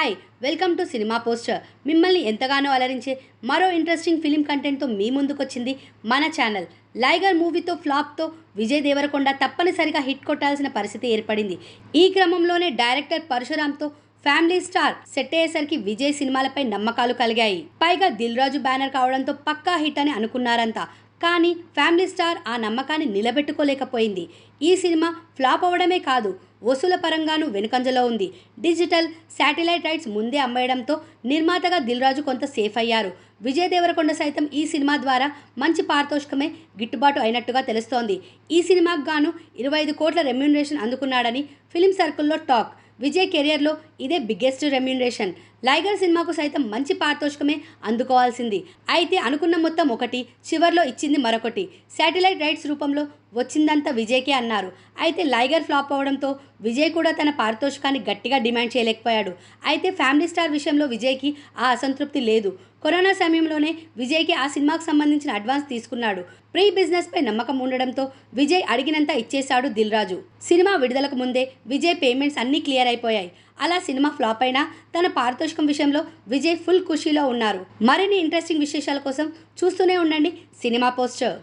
Hi welcome to cinema poster మిమ్మల్ని ఎంతగానో అలరించే మరో ఇంట్రెస్టింగ్ ఫిలిం కంటెంట్తో మీ ముందుకొచ్చింది మన ఛానల్ లైగర్ మూవీతో ఫ్లాప్తో విజయ్ దేవరకొండ తప్పనిసరిగా హిట్ కొట్టాల్సిన పరిస్థితి ఏర్పడింది. ఈ క్రమంలోనే డైరెక్టర్ పరశురామ్తో ఫ్యామిలీ స్టార్ సెట్ అయ్యేసరికి విజయ్ సినిమాలపై నమ్మకాలు కలిగాయి. పైగా దిల్ రాజు బ్యానర్ కావడంతో పక్కా హిట్ అని అనుకున్నారంతా కానీ ఫ్యామిలీ స్టార్ ఆ నమ్మకాన్ని నిలబెట్టుకోలేకపోయింది. ఈ సినిమా ఫ్లాప్ అవ్వడమే కాదు వసూల పరంగానూ వెనుకంజలో ఉంది. డిజిటల్ శాటిలైట్ రైట్స్ ముందే అమ్మేయడంతో నిర్మాతగా దిల్ రాజు కొంత సేఫ్ అయ్యారు. విజయ్ దేవరకొండ సైతం ఈ సినిమా ద్వారా మంచి పారితోషికమే గిట్టుబాటు అయినట్టుగా తెలుస్తోంది. ఈ సినిమాకు గాను ఇరవై ఐదు కోట్ల రెమ్యూనరేషన్ అందుకున్నాడని ఫిలిం సర్కిల్లో టాక్. విజయ్ కెరియర్లో ఇదే బిగ్గెస్ట్ రెమ్యూనరేషన్. లైగర్ సినిమాకు సైతం మంచి పారితోషికమే అందుకోవాల్సింది. అయితే అనుకున్న మొత్తం ఒకటి చివర్లో ఇచ్చింది మరొకటి. శాటిలైట్ రైట్స్ రూపంలో వచ్చిందంతా విజయ్కే అన్నారు. అయితే లైగర్ ఫ్లాప్ అవడంతో విజయ్ కూడా తన పారితోషికాన్ని గట్టిగా డిమాండ్ చేయలేకపోయాడు. అయితే ఫ్యామిలీ స్టార్ విషయంలో విజయ్కి ఆ అసంతృప్తి లేదు. కరోనా సమయంలోనే విజయ్కి ఆ సినిమాకు సంబంధించిన అడ్వాన్స్ తీసుకున్నాడు. ప్రీ బిజినెస్పై నమ్మకం ఉండడంతో విజయ్ అడిగినంత ఇచ్చేశాడు దిల్ రాజు సినిమా విడుదలకు ముందే విజయ్ పేమెంట్స్ అన్నీ క్లియర్ అయిపోయాయి. అలా సినిమా ఫ్లాప్ అయినా తన పారితోషికం విషయంలో విజయ్ ఫుల్ ఖుషీలో ఉన్నారు. మరిన్ని ఇంట్రెస్టింగ్ విశేషాల కోసం చూస్తూనే ఉండండి సినిమా పోస్టర్.